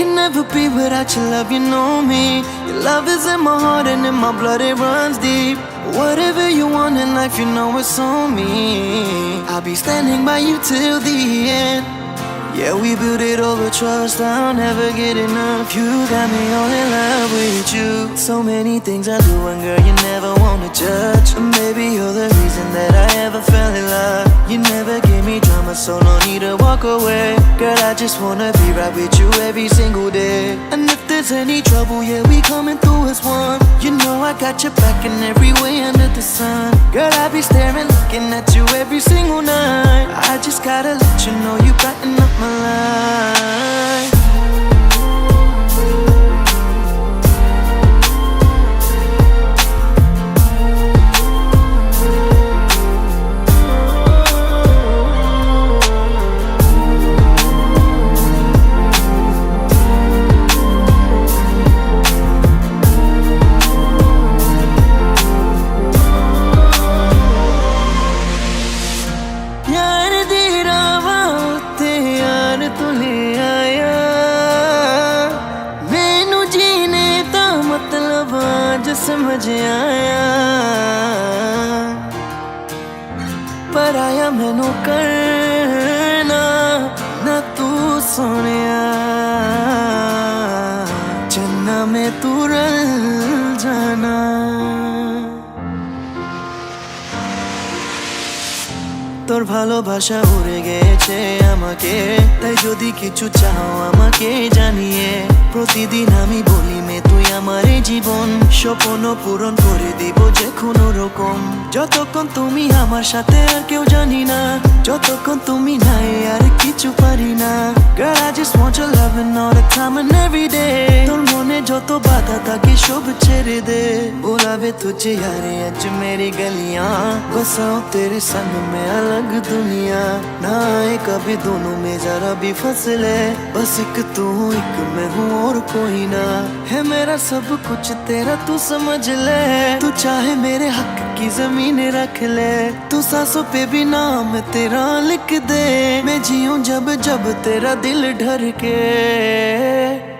never be without your love, you know me. Your love is in my heart and in my blood, it runs deep. Whatever you want in life, you know it's on me. I'll be standing by you till the end. Yeah, we built it over trust, I'll never get enough. You got me all in love with you. So many things I do, and girl, you never wanna judge. Maybe you're the reason that I ever so no need to walk away. Girl, I just wanna be right with you every single day. And if there's any trouble, yeah, we coming through as one. You know I got your back in every way under the sun. Girl, I be staring, looking at you every single night. I just gotta let you know you brighten up my life. ਅੱਜ ਆਇਆ। ਪਰ ਆਇਆ ਮੈਨੂੰ ਕਰਨਾ। ਨਾ ਤੂੰ ਸੋਹਣਿਆ তোর ভালোবাসা উড়ে গেছে আমাকে। তাই যদি কিছু চাও আমাকে জানিয়ে, প্রতিদিন আমি বলি মে, তুই আমার জীবন। স্বপ্ন পূরণ করে দিব যে কোনো রকম। যতক্ষণ তুমি আমার সাথে আর কেউ জানি না, যতক্ষণ তুমি নাই আর কিছু পারি না। Girl, I just want your love and যত বাধা থাকে সব ছেড়ে দে बुलावे तुझे यारे अज मेरी गलियां बसाओ तेरे संग में अलग दुनिया ना आए कभी दोनों में जरा भी फसले बस एक तू एक मैं हूँ और कोई ना है मेरा सब कुछ तेरा तू समझ ले तू चाहे मेरे हक की जमीन रख ले तू सांसों पे भी नाम तेरा लिख दे मैं जीऊं जब जब तेरा दिल ढर के